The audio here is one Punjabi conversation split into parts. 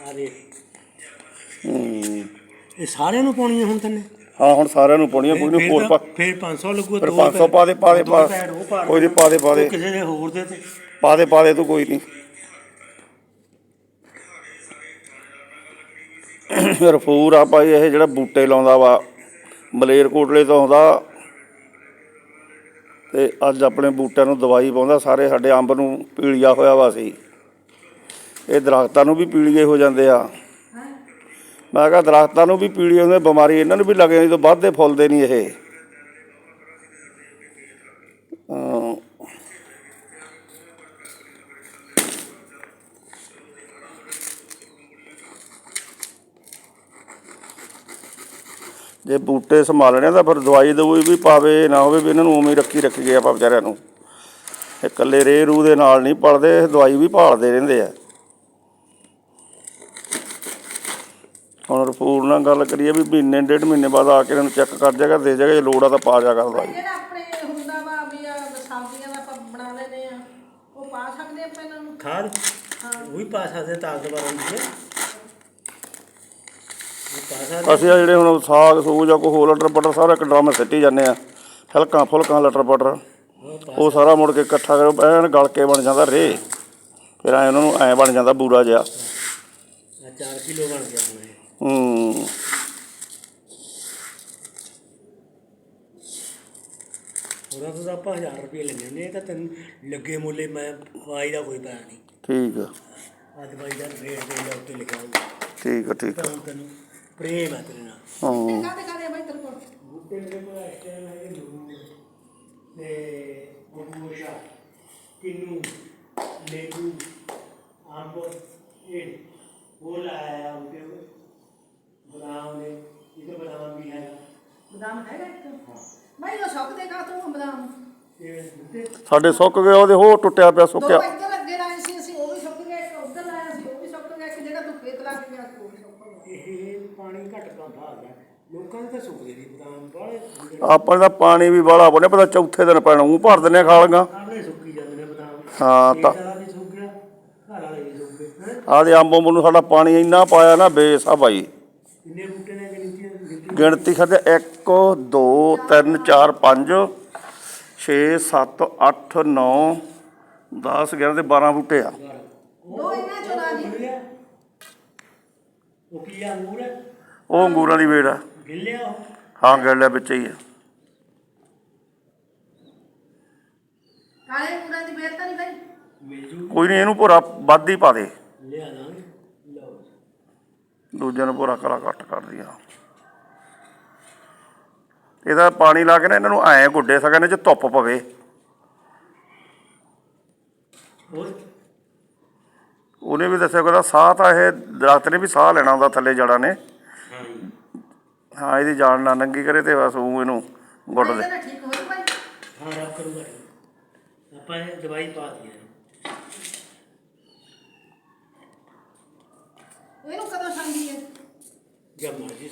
ਆ ਦੇ ਹੂੰ। ਇਹ ਸਾਰਿਆਂ ਨੂੰ ਪਾਉਣੀ ਹੈ ਹੁਣ ਤੈਨੇ? ਹਾਂ ਹੁਣ ਸਾਰਿਆਂ ਨੂੰ ਪਾਉਣੀਆਂ ਕੋਈ ਨਹੀਂ ਹੋਰ ਪਾ ਫਿਰ 500 ਲੱਗੂ ਫਿਰ ਦੋ 500 ਪਾ ਦੇ ਪਾ ਦੇ ਪਾ ਕੋਈ ਨਹੀਂ ਪਾ ਦੇ ਪਾ ਦੇ ਕਿਸੇ ਦੇ ਹੋਰ ਦੇ ਤੇ। ਪਾ ਦੇ ਪਾ ਦੇ ਤੂੰ ਕੋਈ ਨਹੀਂ ਰਫੂਰ ਆ ਭਾਈ ਇਹ ਜਿਹੜਾ ਬੂਟੇ ਲਾਉਂਦਾ ਵਾ ਮਲੇਰਕੋਟਲੇ ਤੋਂ ਆਉਂਦਾ। ਤੇ ਅੱਜ ਆਪਣੇ ਬੂਟਿਆਂ ਨੂੰ ਦਵਾਈ ਪਾਉਂਦਾ ਸਾਰੇ ਸਾਡੇ ਅੰਬ ਨੂੰ ਪੀਲੀਆ ਹੋਇਆ ਵਾ ਸੀ ਇਹ ਦਰਖਤਾਂ ਨੂੰ ਵੀ ਪੀਲੀਏ ਹੋ ਜਾਂਦੇ ਆ। ਮੈਂ ਕਿਹਾ ਦਰਖਤਾਂ ਨੂੰ ਵੀ ਪੀਲੀ ਹੁੰਦੇ, ਬਿਮਾਰੀ ਇਹਨਾਂ ਨੂੰ ਵੀ ਲੱਗ ਜਾਂਦੀ ਤੋਂ ਵੱਧਦੇ ਫੁੱਲਦੇ ਨਹੀਂ ਇਹ। ਜੇ ਬੂਟੇ ਸੰਭਾਲਣੇ ਆ ਤਾਂ ਫਿਰ ਦਵਾਈ ਦਵਾਈ ਵੀ ਪਾਵੇ, ਨਾ ਹੋਵੇ ਵੀ ਇਹਨਾਂ ਨੂੰ ਉਵੇਂ ਹੀ ਰੱਖੀ ਰੱਖ ਗਏ ਆਪਾਂ ਵਿਚਾਰਿਆਂ ਨੂੰ। ਇਹ ਇਕੱਲੇ ਰੇ ਰੂ ਦੇ ਨਾਲ ਨਹੀਂ ਪਲਦੇ, ਇਹ ਦਵਾਈ ਵੀ ਭਾਲਦੇ ਰਹਿੰਦੇ ਆ ਹੁਣ ਰਪੂਰ ਨਾਲ ਗੱਲ ਕਰੀਏ ਵੀ ਮਹੀਨੇ ਡੇਢ ਮਹੀਨੇ ਬਾਅਦ ਆ ਕੇ ਇਹਨਾਂ ਨੂੰ ਚੈੱਕ ਕਰ ਜਾਗਾ ਦੇ ਜਾਗਾ ਜੇ ਲੋੜ ਆ ਤਾਂ ਪਾ ਜਾਗਾ ਦਵਾਈ ਜਿਹੜਾ ਆਪਣੇ ਹੁੰਦਾ ਵਾ ਵੀ ਆ ਸਬਜ਼ੀਆਂ ਦਾ ਆਪਾਂ ਬਣਾ ਲੈਨੇ ਆ ਉਹ ਪਾ ਸਕਦੇ ਆਪਾਂ ਇਹਨਾਂ ਨੂੰ? ਖਾਦ? ਉਹ ਵੀ ਪਾ ਸਕਦੇ ਤਾਕਤਵਰ ਹੁੰਦੀ ਹੈ। ਉਹ ਪਾ ਸਕਦੇ ਅਸੀਂ ਆ ਜਿਹੜੇ ਹੁਣ ਸਾਗ ਸੂਗ ਜਾਂ ਕੋਈ ਹੋਰ ਲਟਰ ਪਟਰ ਸਾਰਾ ਇੱਕ ਡਰਮ ਸਿੱਟੀ ਜਾਂਦੇ ਆ। ਹਲਕਾ ਫੁਲਕਾ ਲਟਰ ਪਟਰ ਉਹ ਪਾ ਉਹ ਸਾਰਾ ਮੁੜ ਕੇ ਇਕੱਠਾ ਕਰੋ ਐਨ ਗਲ ਕੇ ਬਣ ਜਾਂਦਾ ਰੇ ਫਿਰ ਐ ਉਹਨਾਂ ਨੂੰ ਐ ਬਣ ਜਾਂਦਾ ਬੂਰਾ ਜਿਹਾ। 4 ਕਿਲੋ ਬਣ ਗਿਆ ਹੁਣ ਇਹ ਹੂੰ। ਉਹਦਾ ਤਾਂ ਆਪਾਂ 1000 ਰੁਪਏ ਲੈਣੇ ਹੁੰਦੇ ਇਹ ਤਾਂ ਤੈਨੂੰ ਲੱਗੇ ਮੁੱਲੇ ਮੈਂ ਦਵਾਈ ਦਾ ਕੋਈ ਪੈਸਾ ਨਹੀਂ। ਠੀਕ ਆ। ਆ ਦਵਾਈ ਦਾ ਰੇਟ ਦੇ ਲੈ ਉੱਤੇ ਲਿਖਿਆ ਹੋਊਗਾ। ਠੀਕ ਆ ਠੀਕ ਆ। ਤਾਂ ਹੁਣ ਤੈਨੂੰ ਪ੍ਰੇਮ ਹੈ ਤੇਰੇ ਨਾਲ। ਹਾਂ। ਕਾਹਦੇ ਕਾਹਦੇ ਬਾਈ ਤੇਰੇ ਕੋਲ? ਬੂਟੇ ਮੇਰੇ ਕੋਲ ਇਸ ਟਾਈਮ ਹੈਗੇ ਲੂਣ ਤੇ ਗੋਸ਼ਾ ਕਿੰਨੂ ਲੇਬੂ ਅੰਬ ਇਹ ਉਹ ਲਾਇਆ ਉਹਦੇ ਬਦਾਮ ਨੇ ਇਹਦੇ ਬਦਾਮ ਵੀ ਹੈ ਬਦਾਮ ਹੈਗਾ ਇੱਕ। ਬਾਈ ਉਹ ਸੁੱਕ ਦੇ ਕਾ ਤੂੰ ਬਦਾਮ। ਇਹ ਬੂਟੇ ਸਾਡੇ ਸੁੱਕ ਗਏ ਉਹਦੇ ਹੋਰ ਟੁੱਟਿਆ ਪਿਆ ਦੋ ਸੁੱਕਿਆ। ਇੱਧਰ ਲੱਗੇ ਲਾਏ ਸੀ ਅਸੀਂ ਉਹ ਵੀ ਸੁੱਕ ਗਏ ਇੱਕ ਉੱਧਰ ਲਾਇਆ ਸੀ ਉਹ ਵੀ ਸੁੱਕ ਗਿਆ ਇੱਕ ਜਿਹੜਾ ਤੂੰ ਖੇਤ ਲਾ ਕੇ ਗਿਆ ਸੀ ਉਹ ਵੀ ਸੁੱਕ ਗਿਆ। ਇਹ ਪਾਣੀ ਘੱਟ ਪਾਉਂਦਾ ਆ ਗਿਆ ਲੋਕਾਂ ਦੇ ਤਾਂ ਸੁੱਕਦੇ ਨਹੀਂ ਬਦਾਮ ਬਾਹਲੇ ਆਪਾਂ ਦਾ ਪਾਣੀ ਵੀ ਬਾਹਲਾ ਬਣੇ ਪਤਾ ਚੌਥੇ ਦਿਨ ਪੈਣਾ ਉਹ ਭਰ ਦਿੰਨੇ ਖਾਲਗਾ ਆਲੇ ਸੁੱਕੀ ਜਾਂਦੇ ਨੇ ਬਦਾਮ। ਹਾਂ ਤਾਂ ਖੇਤ ਵਾਲਾ ਵੀ ਸੁੱਕ ਗਿਆ ਘਰ ਵਾਲੇ ਵੀ ਸੁੱਕ ਗਏ ਹੈਂ? ਆਦੇ ਅੰਬ ਨੂੰ ਸਾਡਾ ਪਾਣੀ ਇੰਨਾ ਪਾਇਆ ਨਾ ਬੇਸ ਭਾਈ ਕਿੰਨੇ ਬੂਟੇ ਨੇ? ਗਿਣਤੀ ਖਾਦੇ 1 2 3 4 5 6 7 8 9 10 11 ਤੇ 12 ਬੂਟੇ ਆ। ਦੋ ਇਹਨਾਂ ਚੋਂ ਲਾ ਜੀ। ਉਹ ਕੀ ਆ ਅੰਗੂਰ? ਹੈ ਉਹ ਅੰਗੂਰਾਂ ਦੀ ਵੇੜ ਆ। ਗਿੱਲਿਆ ਉਹ? ਹਾਂ ਗੱਲਿਆ ਵਿੱਚ ਹੀ ਆ। ਕਾਲੇ ਪੂਰਾ ਦੀ ਬੇਰ ਤਾਂ ਨਹੀਂ ਬਾਈ। ਮਿਲ ਜੂ। ਕੋਈ ਨਹੀਂ ਇਹਨੂੰ ਭੋਰਾ ਵੱਧ ਹੀ ਪਾ ਦੇ। ਲਿਆ ਦਾਂਗੇ ਲਓ ਦੂਜਿਆਂ ਨੂੰ ਭੋਰਾ ਕਲਾ ਕੱਟ ਕਰ ਦਿਆ। ਇਹਦਾ ਪਾਣੀ ਲਾ ਕੇ ਨਾ ਇਹਨਾਂ ਨੂੰ ਐਂ ਗੁੱਡੇ ਸਕਣ ਚ ਧੁੱਪ ਪਵੇ। ਹੋਰ? ਉਹਨੇ ਵੀ ਦੱਸਿਆ ਕਹਿੰਦਾ ਸਾਹ ਤਾਂ ਇਹ ਦਰਖਤ ਨੇ ਵੀ ਸਾਹ ਲੈਣਾ ਹੁੰਦਾ ਥੱਲੇ ਜੜਾਂ ਨੇ। ਹਾਂ ਇਹਦੀ ਜਾਨ ਨਾ ਨੰਗੀ ਕਰੇ ਤੇ ਬਸ ਉਹ ਇਹਨੂੰ ਗੁੱਟ ਦੇ। ਠੀਕ ਹਾਂ ਰੱਬ ਕਰੂਗਾ ਆਪਾਂ ਇਹ ਦਵਾਈ ਪਾ ਦਈਏ। ਇਹਨੂੰ ਕਦੋਂ ਸੰਗੀ ਹੈ ਜਦ ਮਰਜ਼ੀ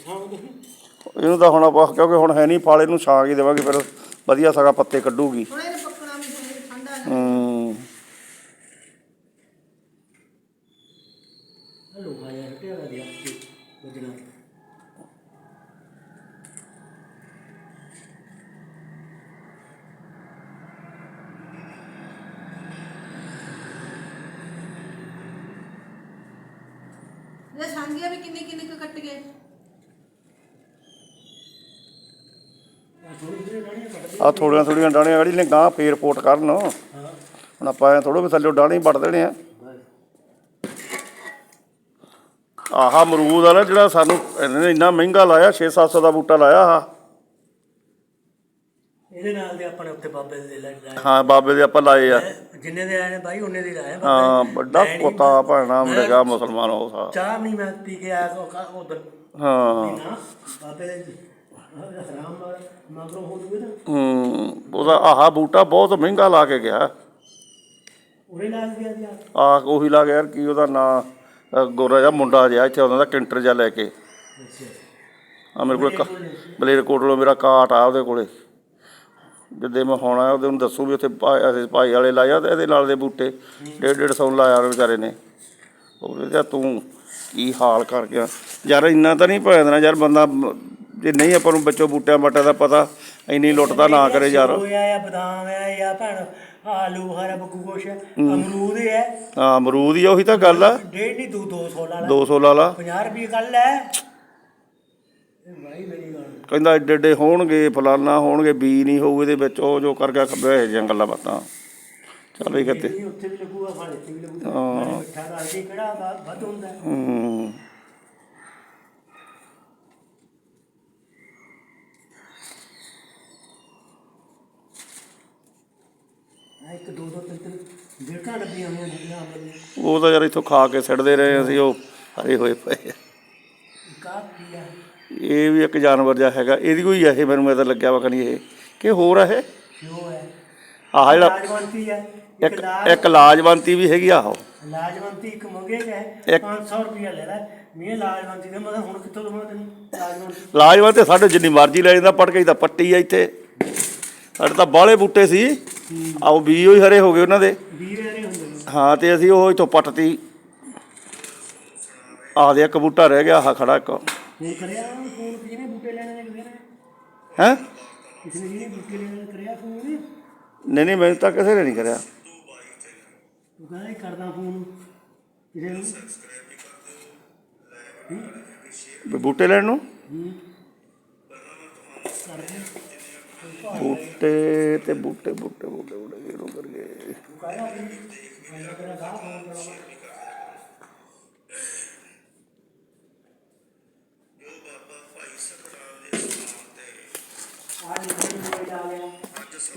ਇਹਨੂੰ ਤਾਂ ਹੁਣ ਆਪਾਂ ਕਿਉਂਕਿ ਹੁਣ ਹੈ ਨਹੀਂ ਫਲ ਇਹਨੂੰ ਛਾਂ ਹੀ ਦੇਵਾਂਗੇ ਫਿਰ ਵਧੀਆ ਸਗਾ ਪੱਤੇ ਕੱਢੂਗੀ। ਹੁਣ ਇਹਨੇ ਪੱਕਣਾ ਵੀ ਠੰਡਾ ਨਹੀਂ ਹੂੰ। ਦਾ ਇਹ ਸੰਗੀਆਂ ਕਿੰਨੀ ਕਿੰਨੀ ਕੁ ਕੱਟ ਗਏ ਥੋੜੀ ਜਿਹੀ ਰਾਣੀ ਕੱਢ ਆ ਥੋੜੀਆਂ ਥੋੜੀਆਂ ਡਾਣੀਆਂ ਗੜੀ ਨੇ ਗਾਂ ਫੇਰ ਪੋਟ ਕਰਨ। ਹਾਂ ਹੁਣ ਆਪਾਂ ਥੋੜੋ ਵੀ ਥੱਲੇ ਡਾਣੀ ਵੱਢ ਦੇਣੇ ਆ। ਆਹ ਅਮਰੂਦ ਆ ਨਾ ਜਿਹੜਾ ਸਾਨੂੰ ਇਹਨੇ ਨੇ ਇੰਨਾ ਮਹਿੰਗਾ ਲਾਇਆ 6-700 ਦਾ ਬੂਟਾ ਲਾਇਆ ਆਹ। ਇਹਦੇ ਨਾਲ ਦੇ ਆਪਣੇ ਉੱਤੇ ਬਾਬੇ ਦੇ ਲਾਏ ਹਾਂ ਬਾਬੇ ਦੇ ਆਪਾਂ ਲਾਏ ਆ। ਜਿੰਨੇ ਦੇ ਆਏ ਨੇ ਬਾਈ ਉਹਨੇ ਦੇ ਲਾਏ ਹਾਂ। ਵੱਡਾ ਕੋਤਾ ਭੈਣਾ ਮਿਲੇਗਾ ਮੁਸਲਮਾਨ ਉਹ ਸਾ। ਚਾਹ ਨਹੀਂ ਮੈਂ ਪੀ ਕੇ ਆਇਆ ਉਧਰ। ਹਾਂ। ਬਾਬੇ ਦੇ ਹੋ ਉਹਦਾ ਆਹ ਬੂਟਾ ਬਹੁਤ ਮਹਿੰਗਾ ਲਾ ਕੇ ਗਿਆ। ਉਰੇ ਲਾ ਗਿਆ ਜੀ ਆ ਉਹੀ ਲਾ ਗਿਆ ਯਾਰ ਕੀ ਉਹਦਾ ਨਾਂ ਗੋਰਾ ਜਿਹਾ ਮੁੰਡਾ ਜਿਹਾ ਇੱਥੇ ਆਉਂਦਾ ਦਾ ਕੈਂਟਰ ਜਿਹਾ ਲੈ ਕੇ। ਆ ਮੇਰੇ ਕੋਲ ਇੱਕ ਬਲੇਰ ਕੋਟਲੋਂ ਮੇਰਾ ਕਾਟ ਆ ਉਹਦੇ ਕੋਲੇ। ਜਿੱਦੇ ਮੈਂ ਹੁਣ ਆਇਆ ਉਹਦੇ ਨੂੰ ਦੱਸੂ ਵੀ ਉੱਥੇ ਭਾਈ ਅਸੀਂ ਭਾਈ ਵਾਲੇ ਲਾਇਆ ਤੇ ਇਹਦੇ ਨਾਲ ਦੇ ਬੂਟੇ ਡੇਢ ਡੇਢ ਸੌ ਨੂੰ ਲਾਇਆ ਉਹਨੇ ਵਿਚਾਰੇ ਨੇ। ਉਹ ਕਹਿੰਦਾ ਤੂੰ ਕੀ ਹਾਲ ਕਰ ਗਿਆ? ਯਾਰ ਇੰਨਾ ਤਾਂ ਨਹੀਂ ਪੈ ਦੇਣਾ ਯਾਰ ਬੰਦਾ ਮ- ਜੇ ਨਹੀਂ ਆਪਾਂ ਨੂੰ ਬੱਚੋ ਬੂਟਿਆਂ ਬਾਟਾ ਦਾ ਪਤਾ ਇੰਨੀ ਲੁੱਟ ਤਾਂ ਨਾ ਕਰੇ ਯਾਰ। ਹੋਇਆ ਜਾਂ ਬਦਾਮ ਹੈ ਜਾਂ ਭੈਣ ਆਲੂ ਹਰਾ ਬੱਕੂ ਕੁਛ ਹੈ, ਅਮਰੂਦ ਹੈ ਹਾਂ ਅਮਰੂਦ ਹੀ ਆ, ਉਹੀ ਤਾਂ ਗੱਲ ਆ। ਡੇਢ ਨਹੀਂ ਤੂੰ 200 ਲਾ ਲਾ। 200 ਲਾ ਲਾ। 50 ਰੁਪਏ ਗੱਲ ਹੈ ਇਹ ਭਾਈ ਮੇਰੀ ਗੱਲ। ਕਹਿੰਦਾ ਏਡੇ ਏਡੇ ਹੋਣਗੇ ਫਲਾਨਾ ਹੋਣਗੇ ਬੀ ਨਹੀਂ ਹੋਊ ਇਹਦੇ ਵਿੱਚ ਉਹ ਜੋ ਕਰ ਗਿਆ ਖੱਬੇ ਇਹ ਜਿਹੀਆਂ ਗੱਲਾਂ ਬਾਤਾਂ। ਚੱਲ ਇਹ ਕਿਤੇ। ਨਹੀਂ ਉੱਥੇ ਵੀ ਲੱਗੂਗਾ ਫਾਲੇ ਤੇ ਵੀ ਲੱਗੂਗਾ। ਹਾਂ। ਮੈਂ ਮਿੱਠਾ ਦਾ ਕੇ ਕਿਹੜਾ ਵਾ- ਵੱਧ ਹੁੰਦਾ। ਹੈ? ਹੂੰ। ਆਹ ਇੱਕ ਦੋ ਦੋ ਤਿੰਨ ਤਿੰਨ ਜਿਹੜਕਾਂ ਡੱਬੀਆਂ ਹੋਈਆਂ ਬੁੱਢੀਆਂ ਆਮਲੇ ਉਹ ਤਾਂ ਯਾਰ ਇੱਥੋਂ ਖਾ ਕੇ ਸਿੱਟਦੇ ਰਹੇ ਅਸੀਂ ਉਹ ਹਰੇ ਹੋਏ ਪਏ ਆ। ਕਾ ਪੀਆ ਇਹ ਵੀ ਇੱਕ ਜਾਨਵਰ ਜਿਹਾ ਹੈਗਾ ਇਹਦੀ ਕੋਈ ਆ ਇਹ ਮੈਨੂੰ ਤਾਂ ਲੱਗਿਆ ਵਾ ਕਨੀ ਇਹ। ਕਿ ਹੋਰ ਆ ਇਹ? ਕਿਉਂ ਹੈ ਆਹ ਜਿਹੜਾ ਲਾਜਵੰਤੀ ਹੈ ਇੱਕ ਇੱਕ ਲਾਜ ਇੱਕ ਲਾਜਵੰਤੀ ਵੀ ਹੈਗੀ ਆਹੋ ਲਾਜਵੰਤੀ ਇੱਕ ਮੰਗੇ ਚ ਹੈ ਇੱਕ- 500 ਰੁਪਇਆ ਲੈ ਲੈ। ਮੈਂ ਲਾਜਵੰਤੀ ਦੇ ਮੈਂ ਹੁਣ ਕਿੱਥੋਂ ਦਵਾਂ ਤੈਨੂੰ? ਲਾਜਵੰਤੀ। ਲਾਜਵੰਤ ਤੇ ਸਾਡੇ ਜਿੰਨੀ ਮਰਜ਼ੀ ਲੈ ਜਾਂਦਾ ਪੜ ਕੇ ਤਾਂ ਪੱਟੀ ਆ ਇੱਥੇ। ਸਾਡੇ ਤਾਂ ਬਾਹਲੇ ਬੂਟੇ ਸੀ। ਆਓ ਬੀ ਹੋਈ ਹਰੇ ਹੋ ਗਏ ਉਹਨਾਂ ਦੇ। ਵੀਰੇ ਨੇ ਹੁੰਦੇ ਨੇ। ਹਾਂ ਤੇ ਅਸੀਂ ਉਹ ਇਥੋਂ ਪੱਟਤੀ। ਆਹ ਦੇ ਇੱਕ ਬੂਟਾ ਰਹਿ ਗਿਆ ਆਹ ਖੜਾ ਇੱਕ। ਫੋਨ ਕਰਿਆ ਫੋਨ ਕਿਹਨੇ ਬੂਟੇ ਲੈਣੇ ਨੇ ਕਿਸੇ ਨੇ? ਹੈ? ਕਿਸੇ ਨੇ ਜਿਹਨੇ ਬੂਟੇ ਲੈਣੇ ਨੇ? ਕਰਿਆ ਫੋਨ ਨਹੀਂ ਨਹੀਂ ਮੈਨੂੰ ਤਾਂ ਕਿਸੇ ਨੇ ਨਹੀਂ ਕਰਿਆ। ਤੂੰ ਕਹਿੰਦਾ ਇਹ ਕਰਦਾ ਫੋਨ। ਕਿਸੇ ਨੂੰ? ਵੀ ਬੂਟੇ ਲੈਣ ਨੂੰ? ਹੂੰ। ਕਰਦੇ ਬੂਟੇ ਤੇ ਬੂਟੇ ਬੂਟੇ ਬੂਟੇ ਬੂਟੇ ਕਿਹਨੂੰ ਕਰ ਗਏ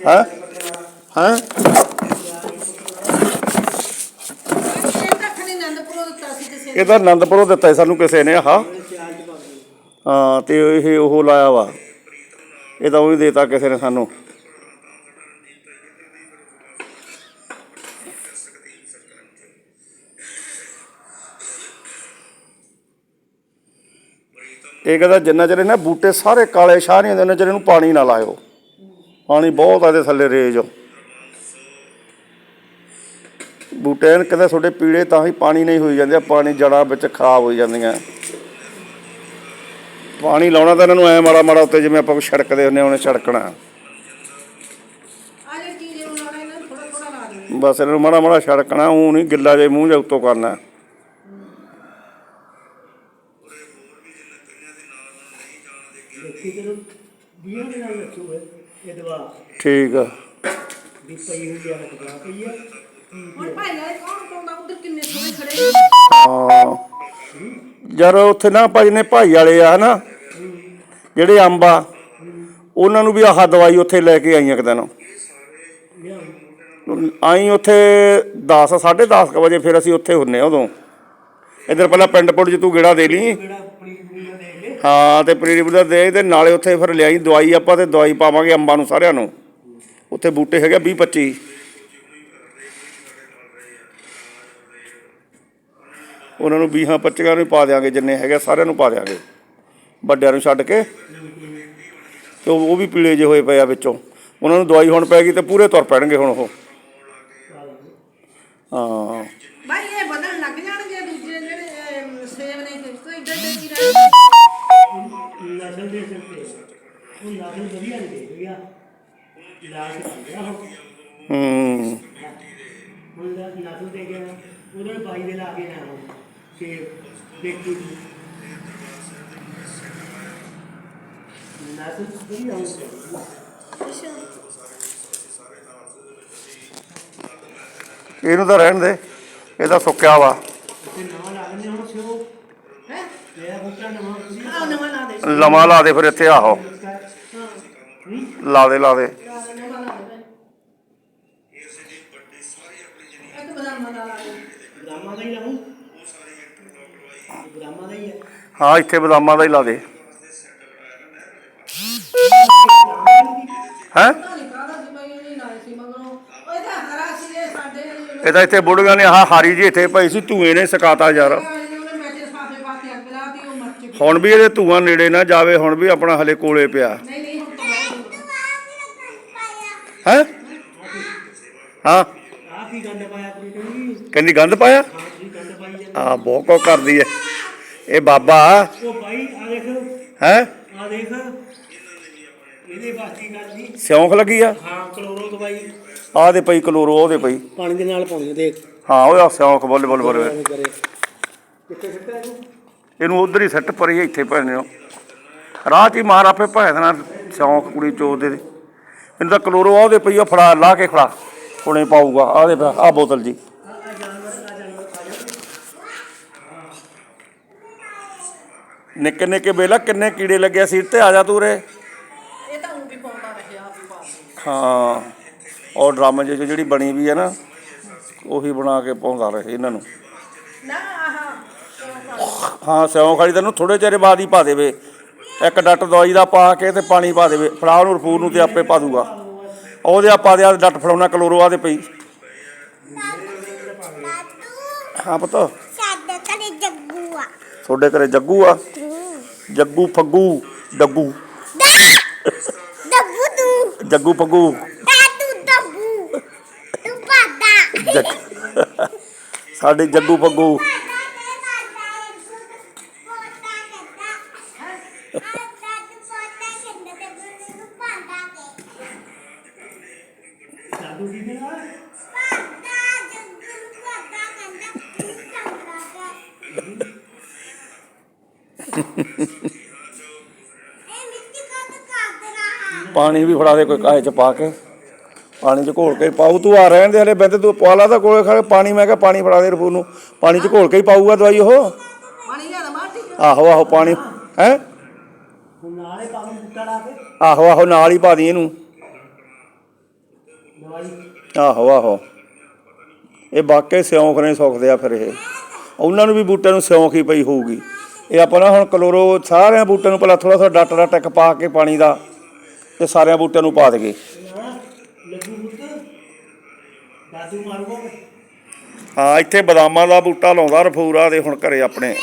ਹਾਂ? ਹਾਂ? ਇਹ ਤਾਂ ਆਨੰਦਪੁਰੋਂ ਦਿੱਤਾ ਸੀ ਸਾਨੂੰ ਕਿਸੇ ਨੇ ਆਹ। ਹਾਂ ਤੇ ਇਹ ਉਹ ਲਾਇਆ ਵਾ। ਇਹ ਤਾਂ ਉਹ ਹੀ ਦੇਤਾ ਕਿਸੇ ਨੇ ਸਾਨੂੰ। ਇਹ ਕਹਿੰਦਾ, ਜਿੰਨਾ ਚਿਰ ਇਹਨਾਂ ਬੂਟੇ ਸਾਰੇ ਕਾਲੇ ਸ਼ਾਹ ਨਹੀਂ ਹੁੰਦੇ ਉਹਨਾਂ ਚਿਰ ਇਹਨੂੰ ਪਾਣੀ ਨਾ ਲਾਇਓ। ਪਾਣੀ ਬਹੁਤ ਆ ਇਹਦੇ ਥੱਲੇ ਰੇਜ। ਬੂਟੇ ਕਹਿੰਦਾ, ਤੁਹਾਡੇ ਪੀੜੇ ਤਾਂ ਹੀ ਪਾਣੀ ਨਹੀਂ ਹੋਈ ਜਾਂਦੇ, ਪਾਣੀ ਜੜਾਂ ਵਿੱਚ ਖਰਾਬ ਹੋਈ ਜਾਂਦੀਆਂ। ਪਾਣੀ ਲਾਉਣਾ ਤਾਂ ਇਹਨਾਂ ਨੂੰ ਐ ਮਾੜਾ ਮਾੜਾ ਉੱਤੇ ਜਿਵੇਂ ਆਪਾਂ ਛੜਕਦੇ ਹੁੰਨੇ ਉਹਨੇ ਛੜਕਣਾ। ਆ ਜਿਹੜੀ ਚੀਜ਼ ਨੂੰ ਲਾਉਣਾ ਇਹਨਾਂ ਥੋੜਾ ਥੋੜਾ ਲਾ ਦੇ ਬਸ ਇਹਨਾਂ ਨੂੰ ਮਾੜਾ ਮਾੜਾ ਛੜਕਣਾ ਉਹ ਨਹੀਂ ਗਿੱਲਾ ਜੇ ਮੂੰਹ ਜਿਹਾ ਉੱਤੋਂ ਕਰਨਾ। ਦੇਖੀ ਤੈਨੂੰ ਵੀਹ ਦੇ ਨਾਲ ਰੱਖੂ ਹੈ ਇਹ ਦਵਾ। ਠੀਕ ਆ। ਵੀ ਪਈ ਹੋਈ ਆ ਦਵਾ ਪਈ ਆ। ਹੁਣ ਭਾਈ ਨਾਲ ਕੌਣ ਪਾਉਂਦਾ ਉਧਰ ਕਿੰਨੇ ਸੋਹਣੇ ਖੜੇ ਨੇ। ਹਾਂ। ਯਾਰ ਉੱਥੇ ਨਾ ਭਾਜੀ ਨੇ ਭਾਈ ਵਾਲੇ ਆ, ਹਨਾ? ਜਿਹੜੇ ਅੰਬ ਆ ਉਹਨਾਂ ਨੂੰ ਵੀ ਆਹ ਦਵਾਈ ਉੱਥੇ ਲੈ ਕੇ ਆਈਆਂ ਕਿਤੇ ਨਾ ਆਈ ਉੱਥੇ 10 10:30 ਕੁ ਵਜੇ ਫਿਰ ਅਸੀਂ ਉੱਥੇ ਹੁੰਨੇ ਆ ਉਦੋਂ। ਇਧਰ ਪਹਿਲਾਂ ਪਿੰਡ ਪੁੱਟ ਚ ਤੂੰ ਗੇੜਾ ਦੇ ਲਈ। ਹਾਂ, ਤੇ ਪ੍ਰੀਤ ਦਾ ਦੇ, ਤੇ ਨਾਲੇ ਉੱਥੇ ਫਿਰ ਲਿਆਈ ਦਵਾਈ ਆਪਾਂ, ਤੇ ਦਵਾਈ ਪਾਵਾਂਗੇ ਅੰਬਾਂ ਨੂੰ ਸਾਰਿਆਂ ਨੂੰ। ਉੱਥੇ ਬੂਟੇ ਹੈਗੇ 20 25 ਉਹਨਾਂ ਨੂੰ 20 25 ਨੂੰ ਹੀ ਪਾ ਦਿਆਂਗੇ ਜਿੰਨੇ ਹੈਗੇ ਸਾਰਿਆਂ ਨੂੰ ਪਾ ਦਿਆਂਗੇ। ਵੱਡਿਆਂ ਨੂੰ ਛੱਡ ਕੇ। ਤੇ ਉਹ ਵੀ ਪੀਲੇ ਜੇ ਹੋਏ ਪਏ ਆ ਵਿੱਚੋਂ। ਉਹਨਾਂ ਨੂੰ ਦਵਾਈ ਹੁਣ ਪੈ ਗਈ ਤੇ ਪੂਰੇ ਤੁਰ ਪੈਣਗੇ ਹੁਣ ਉਹ। ਹਾਂ। ਭਾਈ ਇਹ ਵਧਣ ਲੱਗ ਜਾਣਗੇ ਦੂਜੇ ਜਿਹੜੇ ਸੇਬ ਨੇ ਕਿ ਕੋਈ ਇੱਧਰ ਤੇ ਕੀ ਰਹਿ ਨਸਲ ਦੇ ਸਿਰ ਤੇ। ਉਹ ਨਸਲ ਵਧੀਆ ਨਹੀਂ ਦੇ ਗਿਆ ਇਲਾਜ ਕਰ ਗਿਆ ਹੁਣ ਹੂੰ। ਹੁਣ ਦਾ ਨਸਲ ਦੇ ਗਿਆ। ਉਹਦੇ ਬਾਈ ਦੇ ਲਾ ਕੇ ਨਾ ਸੇਬ ਦੇਖੀ ਹੋਣੀ ਇਹਨੂੰ ਤਾਂ ਰਹਿਣ ਦੇ ਇਹ ਤਾਂ ਸੁੱਕਿਆ ਵਾ। ਤੇ ਨਵਾਂ ਲਾ ਲੈਂਦੇ ਹੁਣ ਸਿਓ। ਹੈ? ਮੇਰਾ ਬੂਟਾ ਨਵਾਂ ਤੁਸੀਂ ਆ ਨਵਾਂ ਲਾ ਦੇ। ਲਮਾ ਲਾ ਦੇ ਫਿਰ ਇੱਥੇ ਆਹੋ। ਲਾ ਦੇ ਲਾ ਦੇ ਨਵਾਂ ਲਾ ਦੇ। ਇੱਕ ਬਦਾਮ ਦਾ ਲਾ ਦੇ। ਗ੍ਰਾਮਾਂ ਦਾ ਹੀ ਲਾਉਂ ਦਾ ਹੀ ਹੈ ਹਾਂ ਇੱਥੇ ਬਦਾਮਾਂ ਦਾ ਹੀ ਲਾ ਦੇ। ਹੈ? ਇਹ ਤਾਂ ਇੱਥੇ ਬੁੜੀਆਂ ਨੇ ਆਹ ਹਾਰੀ ਜੀ ਇੱਥੇ ਪਈ ਸੀ ਧੂਏ ਨੇ ਸਕਾਤਾ ਯਾਰ। ਹੁਣ ਵੀ ਇਹਦੇ ਧੂਆਂ ਨੇੜੇ ਨਾ ਜਾਵੇ ਹੁਣ ਵੀ ਆਪਣਾ ਹਲੇ ਕੋਲੇ ਪਿਆ। ਹੈ? ਹਾਂ। ਕੀ ਗੰਦ ਪਾਇਆ ਕੁੜੀ ਕਹਿੰਦੀ ਗੰਦ ਪਾਇਆ? ਹਾਂ ਆ? ਬਹੁਤ ਕੋ ਕਰਦੀ ਐ ਇਹ ਬਾਬਾ। ਉਹ ਭਾਈ ਆ ਦੇਖ। ਹੈ? ਆ ਦੇਖ। ਇਹਦੇ ਬਾਕੀ ਗੱਲ ਨਹੀਂ ਸਿਉਂਖ ਲੱਗੀ ਆ? ਹਾਂ ਕਲੋਰੋ ਦਵਾਈ ਆ ਦੇ ਪਈ ਕਲੋਰੋ ਉਹਦੇ ਪਈ। ਪਾਣੀ ਦੇ ਨਾਲ ਪਾਉਣੀ ਦੇਖ। ਹਾਂ ਉਹ ਆ ਸਿਉਂਖ ਬੋਲ ਬੋਲ ਬੋਲ। ਕਿੱਥੇ ਸਿੱਟਿਆ ਇਹਨੂੰ? ਇਹਨੂੰ ਉਧਰ ਹੀ ਸੱਟ ਪਰੀ ਇੱਥੇ ਭੈਣੇ ਨੂੰ ਰਾਹ 'ਚ ਹੀ ਮਾਰ ਆਪੇ ਭੈ ਦੇਣਾ ਸਿਉਂਖ ਕੁੜੀ ਚੋਦ ਦੇ। ਇਹਨੂੰ ਤਾਂ ਕਲੋਰੋ ਆ ਉਹਦੇ ਪਈ ਆ ਫੜਾ ਲਾ ਕੇ ਫੜਾ। ਹੁਣੇ ਪਾਊਗਾ। ਆ ਦੇ ਆ ਬੋਤਲ ਜੀ। ਨਿੱਕੇ ਨਿੱਕੇ ਬੇਲਾ ਕਿੰਨੇ ਕੀੜੇ ਲੱਗਿਆ ਸੀਟ ਤੇ? ਆ ਜਾ ਤੂੰ ਰੇ ਇਹ ਤਾਂ ਉਹ ਵੀ ਪਾਉਂਦਾ ਰਿਹਾ ਵੀ ਪਾ ਹਾਂ। ਉਹ ਡਰਮ ਜਿਹੀ ਜਿਹੜੀ ਬਣੀ ਵੀ ਹੈ ਨਾ ਉਹੀ ਬਣਾ ਕੇ ਪਾਉਂਦਾ ਰਹੇ ਇਹਨਾਂ ਨੂੰ। ਨਾ ਆਹ ਹਾਂ ਸਿਉਂ ਖਾਲੀ ਤੈਨੂੰ ਥੋੜੇ ਚਿਰ ਬਾਅਦ ਹੀ ਪਾ ਦੇਵੇ। ਇੱਕ ਡੱਟ ਦਵਾਈ ਦਾ ਪਾ ਕੇ ਤੇ ਪਾਣੀ ਪਾ ਦੇਵੇ। ਫੜਾ ਉਹਨੂੰ ਰਫੂਰ ਨੂੰ ਤੇ ਆਪੇ ਪਾ ਦੂਗਾ। ਉਹਦੇ ਆ ਪਾ ਦਿਆ ਡੱਟ ਫੜਾਉਣਾ ਕਲੋਰੋ ਆ ਦੇ ਪਈ। ਹਾਂ ਪਤਾ। ਸਾਡੇ ਘਰੇ ਜੱਗੂ ਆ। ਤੁਹਾਡੇ ਘਰੇ ਜੱਗੂ ਆ? ਜੱਗੂ ਫੱਗੂ ਡੱਗੂ। ਦੱਬੂ ਤੂੰ। ਜੱਗੂ ਫੱਗੂ। ਦਾਦੂ ਦੱਬੂ ਤੂੰ ਪਾਦਾ ਜੱਗ- ਸਾਡੇ ਜੱਗੂ ਫੱਗੂ। ਪਾਣੀ ਵੀ ਫੜਾ ਦੇ ਕੋਈ ਕਾਹੇ ਚ ਪਾ ਕੇ। ਪਾਣੀ ਚ ਘੋਲ ਕੇ ਪਾਉ ਤੂੰ ਆ ਰਹਿਣ ਦੇ ਹਲੇ ਬੰਦੇ ਤੂੰ ਪਵਾ ਲਾ ਤਾਂ ਕੋਲੇ ਖਾ ਕੇ ਪਾਣੀ ਮੈਂ ਕਿਹਾ ਪਾਣੀ ਫੜਾ ਦੇ ਰਫੂ ਨੂੰ। ਪਾਣੀ ਚ ਘੋਲ ਕੇ ਹੀ ਪਾਊਗਾ ਦਵਾਈ ਉਹ। ਪਾਣੀ ਲਿਆਦਾ ਮਾਟੀ ਆਹੋ ਆਹੋ ਪਾਣੀ। ਹੈ? ਹੁਣ ਨਾਲੇ ਪਾਉਂ ਬੁੱਟਾ ਲਾ ਕੇ ਆਹੋ ਆਹੋ ਨਾਲ ਹੀ ਪਾ ਦੀ ਇਹਨੂੰ। ਦਵਾਈ। ਆਹੋ ਆਹੋ। ਇਹ ਵਾਕਈ ਸਿਉਂਖ ਨੇ ਸੁੱਕਦੇ ਆ ਫਿਰ ਇਹ। ਉਹਨਾਂ ਨੂੰ ਵੀ ਬੂਟਿਆਂ ਨੂੰ ਸਿਉਂਖ ਹੀ ਪਈ ਹੋਊਗੀ। ਇਹ ਆਪਾਂ ਨਾ ਹੁਣ ਕਲੋਰੋ ਸਾਰਿਆਂ ਬੂਟਿਆਂ ਨੂੰ ਪਹਿਲਾਂ ਥੋੜਾ ਥੋੜਾ ਡੱਟ ਦਾ ਟਿਕ ਪਾ ਕੇ ਪਾਣੀ ਦਾ। ਤੇ ਸਾਰਿਆਂ ਬੂਟਿਆਂ ਨੂੰ ਪਾ ਦੇਗੇ। ਹਾਂ ਹਾਂ ਇੱਥੇ ਬਦਾਮਾਂ ਦਾ ਬੂਟਾ ਲਾਉਂਦਾ ਰਫੂਰਾ ਦੇ ਹੁਣ ਘਰੇ ਆਪਣੇ।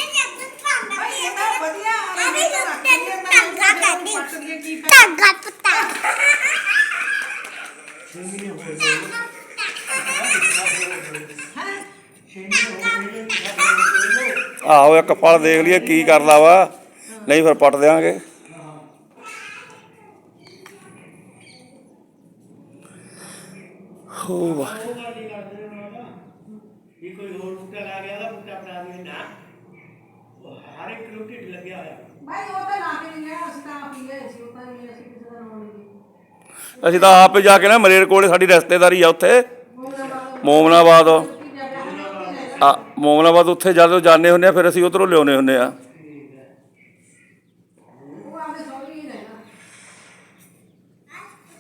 ਆਹੋ, ਇੱਕ ਫਲ ਦੇਖ ਲਈਏ ਕੀ ਕਰਦਾ ਵਾ। ਨਹੀਂ ਫਿਰ ਪੱਟ ਦਿਆਂਗੇ। ਹੋ ਵਾਹ ਉਹ ਗੱਲ ਨਹੀਂ ਕਰਦੇ ਨੇ ਬਾਬਾ ਵੀ ਕੋਈ ਹੋਰ ਬੁੱਟਾ ਲਾ ਗਿਆ ਦਾ ਬੁੱਟਾ ਪੜਾ ਦੇ ਨਾ ਉਹ ਹਰ ਇੱਕ ਨੂੰ ਢਿੱਡ ਲੱਗਿਆ ਹੋਇਆ। ਭਾਈ ਉਹ ਤਾਂ ਲਾ ਕੇ ਨਹੀਂ ਗਿਆ ਅਸੀਂ ਤਾਂ ਆਪ ਹੀ ਗਏ ਸੀ ਉਹ ਤਾਂ ਨਹੀਂ ਅਸੀਂ ਕਿਸੇ ਦਾ ਨਾਮ ਨਹੀਂ ਅਸੀਂ ਤਾਂ ਆਪੇ ਜਾ ਕੇ ਨਾ ਮਰੇਰ ਕੋਲੇ ਸਾਡੀ ਰਿਸ਼ਤੇਦਾਰੀ ਆ ਉੱਥੇ। ਮੋਮਨਾਬਾਦ। ਮੋਮਨਾਬਾਦ। ਆ ਮੋਮਨਾਬਾਦ ਉੱਥੇ ਜਦੋਂ ਜਾਂਦੇ ਹੁੰਦੇ ਆ ਫਿਰ ਅਸੀਂ ਉਧਰੋਂ ਲਿਆਉਨੇ ਹੁੰਦੇ ਆ ਉਹ ਆਵੇ ਸੌਰੀ ਹੀ ਰਹਿਣਾ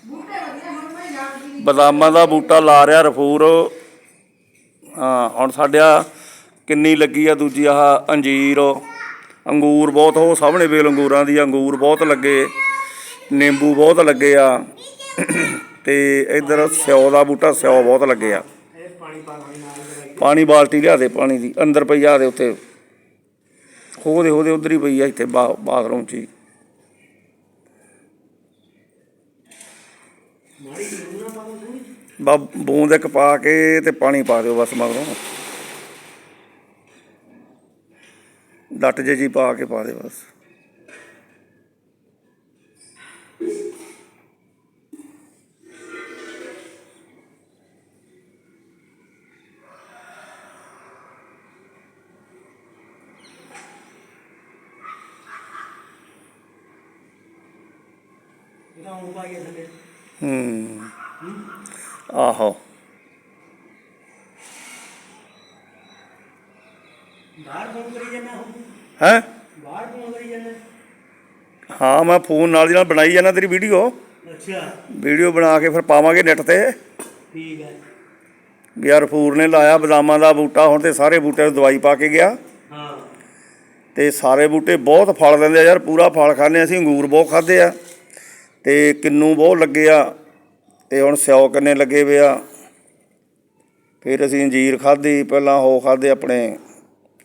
ਬੂਟੇ ਵਧੀਆ ਹੁਣ ਮੈਂ ਜਾਣਦੀ ਨਹੀਂ ਬਦਾਮਾਂ ਦਾ ਬੂਟਾ ਲਾ ਰਿਹਾ ਰਫੂਰ। ਹਾਂ, ਹੁਣ ਸਾਡਿਆ ਕਿੰਨੀ ਲੱਗੀ ਆ ਦੂਜੀ ਆਹ ਅੰਜੀਰ। ਅੰਗੂਰ ਬਹੁਤ, ਉਹ ਸਾਹਮਣੇ ਵੇਲ ਅੰਗੂਰਾਂ ਦੀ, ਅੰਗੂਰ ਬਹੁਤ ਲੱਗੇ, ਨਿੰਬੂ ਬਹੁਤ ਲੱਗੇ ਆ। ਤੇ ਇਧਰ ਸਿਓ ਦਾ ਬੂਟਾ, ਸਿਓ ਬਹੁਤ ਲੱਗੇ ਆ। ਪਾਣੀ ਬਾਲਟੀ ਲਿਆ ਦੇ ਪਾਣੀ ਦੀ, ਅੰਦਰ ਪਈ ਆ ਦੇ ਉੱਤੇ। ਉਹਦੇ ਉਹਦੇ ਉਧਰ ਹੀ ਪਈ ਆ ਇੱਥੇ ਬਾ- ਬਾਥਰੂਮ 'ਚ ਹੀ। ਬਾ ਬੂੰਦ ਇੱਕ ਪਾ ਕੇ ਤੇ ਪਾਣੀ ਪਾ ਦਿਓ ਬਸ ਮਗਰੋਂ। ਡੱਟ ਜੇ ਜੀ ਪਾ ਕੇ ਪਾ ਦੇ ਬਸ। ਹੂੰ। ਆਹੋ। ਬਾਹਰ ਫੋਨ ਕਰੀ ਜਾਂਦਾ ਹੈ? ਬਾਹਰ ਫੋਨ ਕਰੀ ਜਾਂਦਾ? ਹਾਂ ਮੈਂ ਫੋਨ ਨਾਲ ਦੀ ਨਾਲ ਬਣਾਈ ਜਾਣਾ ਤੇਰੀ ਵੀਡੀਓ ਅੱਛਾ। ਵੀਡੀਓ ਬਣਾ ਕੇ ਫਿਰ ਪਾਵਾਂਗੇ ਨੈਟ ਤੇ। ਠੀਕ ਹੈ ਯਾਰ ਫੂਰ ਨੇ ਲਾਇਆ ਬਦਾਮਾਂ ਦਾ ਬੂਟਾ ਹੁਣ ਤੇ ਸਾਰੇ ਬੂਟਿਆਂ ਨੂੰ ਦਵਾਈ ਪਾ ਕੇ ਗਿਆ। ਹਾਂ। ਤੇ ਸਾਰੇ ਬੂਟੇ ਬਹੁਤ ਫਲ ਦਿੰਦੇ ਆ ਯਾਰ ਪੂਰਾ ਫਲ ਖਾਂਦੇ ਅਸੀਂ ਅੰਗੂਰ ਬਹੁਤ ਖਾਦੇ ਆ। ਤੇ ਕਿੰਨੂ ਬਹੁਤ ਲੱਗੇ ਆ। ਤੇ ਹੁਣ ਸਿਓ ਕੰਨੇ ਲੱਗੇ ਵੇ ਆ। ਫਿਰ ਅਸੀਂ ਅੰਜੀਰ ਖਾਧੀ ਪਹਿਲਾਂ ਹੋ ਖਾਦੇ ਆਪਣੇ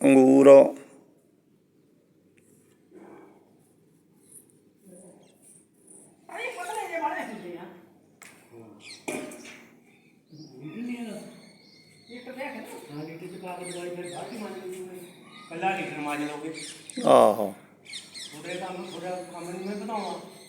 ਅੰਗੂਰ। ਆਹੋ। ਥੋੜੇ ਤੁਹਾਨੂੰ ਥੋੜਾ ਕੰਮ ਨਹੀਂ ਮੈਂ ਬਣਾਉਣਾ।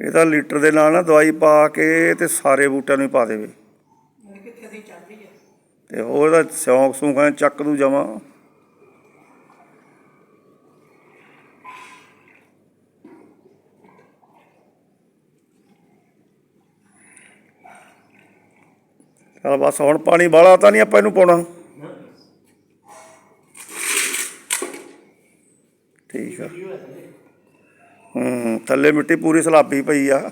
ਇਹ ਤਾਂ ਲੀਟਰ ਦੇ ਨਾਲ ਨਾ ਦਵਾਈ ਪਾ ਕੇ ਤੇ ਸਾਰੇ ਬੂਟਿਆਂ ਨੂੰ ਹੀ ਪਾ ਦੇਵੇ। ਦੀ ਹੈ ਤੇ ਹੋਰ ਦਾ ਸੂੰਕਾਂ ਚੱਕ ਦੂ ਜਮਾ। ਚਲ ਬਸ ਹੁਣ ਪਾਣੀ ਬਾਲਾ ਤਾਂ ਨਹੀਂ ਆਪਾਂ ਇਹਨੂੰ ਪਾਉਣਾ। ਠੀਕ ਆ। ਹੂੰ, ਥੱਲੇ ਮਿੱਟੀ ਪੂਰੀ ਸਲਾਬੀ ਪਈ ਆ।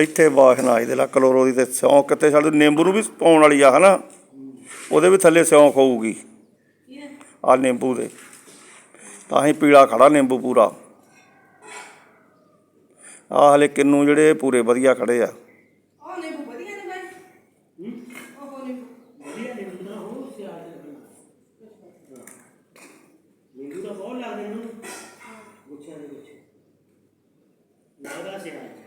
ਇੱਥੇ ਵਾਸ਼ਨਾ ਇਹਦੇ ਲਾ ਕਲੋਰੋ ਦੀ ਤੇ ਸਿਉਂਕ ਕਿਤੇ ਸਾਡੇ ਨਿੰਬੂ ਨੂੰ ਵੀ ਪਾਉਣ ਵਾਲੀ ਆ, ਹਨਾ? ਉਹਦੇ ਵੀ ਥੱਲੇ ਸਿਉਂਕ ਹੋਊਗੀ। ਆ ਨਿੰਬੂ ਦੇ। ਤਾਂ ਹੀ ਪੀਲਾ ਖੜਾ ਨਿੰਬੂ ਪੂਰਾ। ਆ ਹਲੇ ਕਿੰਨੂ ਜਿਹੜੇ ਪੂਰੇ ਵਧੀਆ ਖੜੇ ਆ ਉਹ ਨਿੰਬੂ ਵਧੀਆ ਨੇ ਮੈਂ ਉਹ ਨਿੰਬੂ ਵਧੀਆ ਨਿੰਬੂ ਦਾ ਹੋ ਸਿਆਲ ਚ ਲੱਗਣਾ ਨਿੰਬੂ ਦਾ ਬਹੁਤ ਲੱਗਦੇ ਨੂੰ ਗੁੱਛਿਆਂ ਦੇ ਵਿੱਚ ਲੱਗਦਾ ਸਿਆਲ ਚ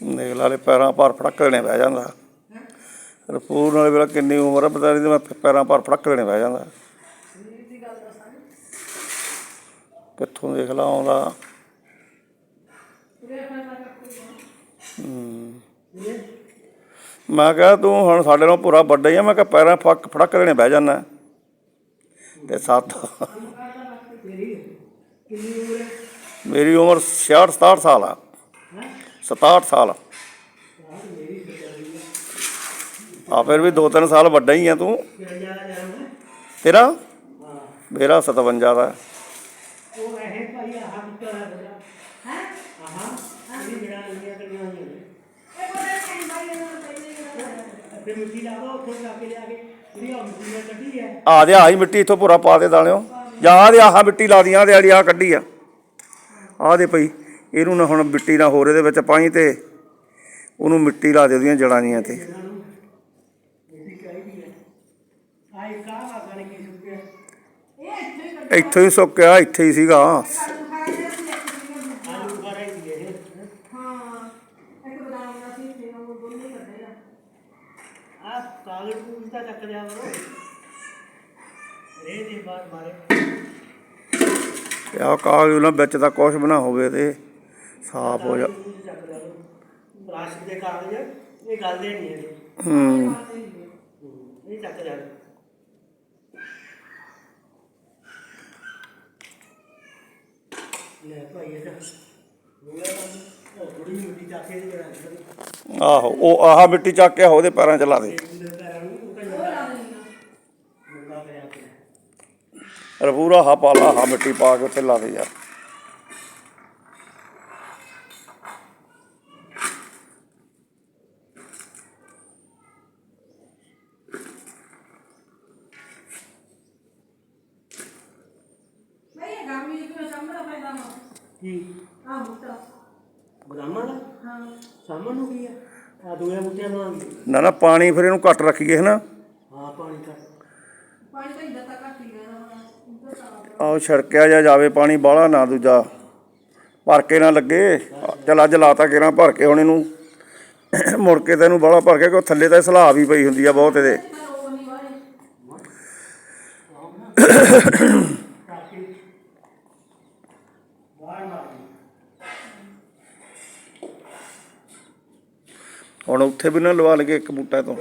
ਦੇਖ ਲਾ ਲੈ ਪੈਰਾਂ ਪਰ ਫੜਕ ਦੇਣੇ ਬਹਿ ਜਾਂਦਾ। ਰਪੂਰ ਨਾਲ ਵੇਲਾ ਕਿੰਨੀ ਉਮਰ ਆ ਪਤਾ ਨਹੀਂ ਤੇ ਮੈਂ ਪੈਰਾਂ ਪਰ ਫੜਕ ਦੇਣੇ ਬਹਿ ਜਾਂਦਾ। ਕਿੱਥੋਂ ਦੇਖ ਲਾ ਆਉਂਦਾ। ਮੈਂ ਕਿਹਾ ਤੂੰ ਹੁਣ ਸਾਡੇ ਨਾਲ ਪੂਰਾ ਵੱਡਾ ਹੀ ਆ ਮੈਂ ਕਿਹਾ ਪੈਰਾਂ ਫੱਕ ਫੜਕ ਦੇਣੇ ਬਹਿ ਜਾਂਦਾ। ਤੇ ਹੈ ਮੇਰੀ ਉਮਰ 66 67 ਸਾਲ ਆ। 67 ਸਾਲ। ਆ ਫਿਰ ਵੀ 2-3 ਸਾਲ ਵੱਡਾ ਹੀ ਆ ਤੂੰ। ਤੇਰਾ? ਹਾਂ ਮੇਰਾ 57 ਦਾ। ਉਹ ਮਿੱਟੀ ਆ ਦੇ ਆਹੀ ਮਿੱਟੀ ਇੱਥੋਂ ਪੂਰਾ ਪਾ ਦੇ ਦਾਣਿਓ। ਜਾਂ ਆ ਦੇ ਆਹ ਮਿੱਟੀ ਲਾ ਦੀਆਂ ਆ ਦੇ ਆੜੀ ਆ ਕੱਢੀ ਆ। ਆ ਦੇ ਪਈ ਇਹਨੂੰ ਨਾ ਹੁਣ ਮਿੱਟੀ ਨਾ ਹੋਰ ਇਹਦੇ ਵਿੱਚ ਪਾਈ ਤੇ ਉਹਨੂੰ ਮਿੱਟੀ ਲਾ ਦੇ ਉਹਦੀਆਂ ਜੜਾਂ ਜੀਆਂ ਤੇ। ਇੱਥੇ ਹੀ ਸੁੱਕਿਆ ਇੱਥੇ ਹੀ ਸੀਗਾ। ਦਾ ਕਾਗਜ਼ ਕੂਜ ਤਾਂ ਚੱਕ ਲਿਆ ਕਰੋ ਰੇ ਦੇ ਬਾਅਦ ਮਾਰੇ। ਤੇ ਆ ਕਾਗਜ਼ ਉਹਨਾਂ ਵਿੱਚ ਤਾਂ ਕੁਛ ਬਣਾ ਹੋਵੇ ਤੇ। ਸਾਫ਼ ਹੋ ਜਾ ਪਲਾਸਟਿਕ ਦੇ ਕਾਗਜ਼ ਇਹ ਗਲਦੇ ਨਹੀਂ ਇਹ ਹੂੰ। ਇਹ ਚੱਕ ਜਾ ਵਿੱਚ ਆਹੋ ਉਹ ਆਹ ਮਿੱਟੀ ਚੱਕ ਕੇ ਉਹਦੇ ਪੈਰਾਂ 'ਚ ਲਾ ਦੇ। ਦੇ ਰਪੂਰਾ ਹਾ ਪਾ ਲਾ ਆਹ ਮਿੱਟੀ ਪਾ ਕੇ ਉੱਤੇ ਲਾ ਦੇ ਯਾਰ ਨਹੀਂ ਇਹ ਗਰਮੀ ਕਿਉਂ ਸਾਹਮਣਾ ਪੈਂਦਾ ਵਾ ਕੀ? ਆ ਬੁੱਟਾ। ਬਦਾਮਾਂ ਦਾ ਹਾਂ। ਸਾਹਮਣ ਨੂੰ ਕੀ ਆ? ਆ ਦੋਏ ਬੂਟਿਆਂ ਨਾਲ ਨਾ ਨਾ ਪਾਣੀ ਫਿਰ ਇਹਨੂੰ ਘੱਟ ਰੱਖੀਏ ਹਨਾ? ਹਾਂ ਪਾਣੀ ਦਾ ਪਾਣੀ ਤਾਂ ਇੰਦਾ ਤੱਕ ਘੱਟ ਹੀ ਰਹਿਣਾ ਵਾ ਉੱਧਰ ਤਾਂ ਆਹ ਛੜਕਿਆ ਜਾ ਜਾਵੇ ਪਾਣੀ ਬਾਹਲਾ ਨਾ ਦੂਜਾ। ਭਰ ਕੇ ਨਾ ਲੱਗੇ। ਚਲ ਅੱਜ ਲਾਤਾ ਕਿਰਾਂ ਭਰ ਕੇ ਹੁਣ ਇਹਨੂੰ। ਮੁੜ ਕੇ ਤੈਨੂੰ ਬਾਹਲਾ ਭਰ ਕੇ ਕਿ ਥੱਲੇ ਤਾਂ ਸਲਾਬ ਹੀ ਪਈ ਹੁੰਦੀ ਆ ਬਹੁਤ ਇਹਦੇ ਤਾਂ ਰੋਗ ਨਹੀਂ ਵਾਲੇ ਕਾਫੀ ਬਾਹਰ ਮਾਰਨੀ ਹੁਣ ਉੱਥੇ ਵੀ ਨਾ ਲਵਾ ਲਈਏ ਇੱਕ ਬੂਟਾ ਤੋਂ।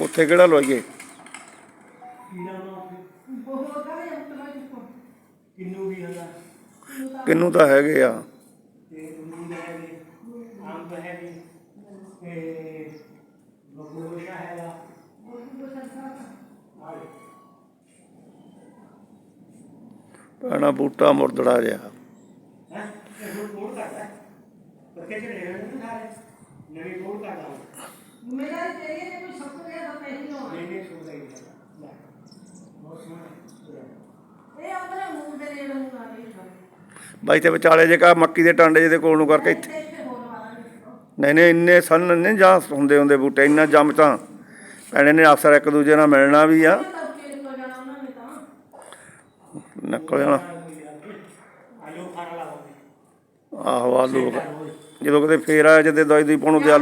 ਉੱਥੇ ਕਿਹੜਾ ਲਵਾਈਏ? ਕੀੜਾ ਕਿੰਨੂ ਵੀ ਹੁੰਦਾ ਕਿੰਨੂੰ ਤਾਂ ਹੈਗੇ ਆ। ਤੇ ਅਮਰੂਦ ਹੈਗੇ ਅੰਬ ਹੈਗੇ ਤੇ ਬਬੂਲਾ ਹੈਗਾ ਪੈਣਾ ਬੂਟਾ ਮੁਰਦੜਾ ਜਿਹਾ। ਹੈ ਇਹ ਹੁਣ ਕਰਦਾ ਪੱਕੇ ਜਿਹੜੇ ਨਾ ਸਾਰੇ ਨਵੀਂ ਕੋਲ ਕਰਦਾ ਮੇਰਾ ਤੇਰੇ ਨੇ ਕੋਈ ਸੁੱਕ ਗਿਆ ਤਾਂ ਮੈਂ ਹੀ ਲਾਉਣਾ ਨਹੀਂ ਨਹੀਂ ਸੁਣਦਾ ਹੀ ਨਹੀਂ ਲੈ ਬਹੁਤ ਸੋਹਣਾ ਇਹ ਆਪਣੇ ਮੂੰਹ ਦੇ ਨੇੜੇ ਨੂੰ ਆ ਰਹੀ ਹੈ ਬਾਈ ਤੇ ਵਿਚਾਲੇ ਜੇ ਕਾ ਮੱਕੀ ਦੇ ਟਾਂਡੇ ਜਿਹਦੇ ਕੋਲ ਨੂੰ ਕਰਕੇ ਇੱਥੇ ਇੱਥੇ ਹੋਰ ਵਾਲਾ ਨਹੀਂ ਨਹੀਂ ਇੰਨੇ ਸੰਨ ਨੇ ਜਾਂ ਹੁੰਦੇ ਹੁੰਦੇ ਬੂਟੇ ਇੰਨਾ ਜੰਮ ਤਾਂ। ਪੈਣੇ ਨੇ ਅਫਸਰ ਇੱਕ ਦੂਜੇ ਨਾਲ ਮਿਲਣਾ ਵੀ ਆ। ਤਾਂ ਫੇਰ ਕੋ ਜਾਣਾ ਉਹਨਾਂ ਨੇ ਤਾਂ। ਨਿਕਲ ਜਾਣਾ। ਆਲੂ ਖਾਣਾ ਲਾਉਂਦੇ ਆਹੋ ਆਲੂ ਜਦੋਂ ਕਿਤੇ ਫੇਰ ਆਇਆ ਜਦੇ ਦਵਾਈ ਦੀ ਪਾਉਣ ਦੇ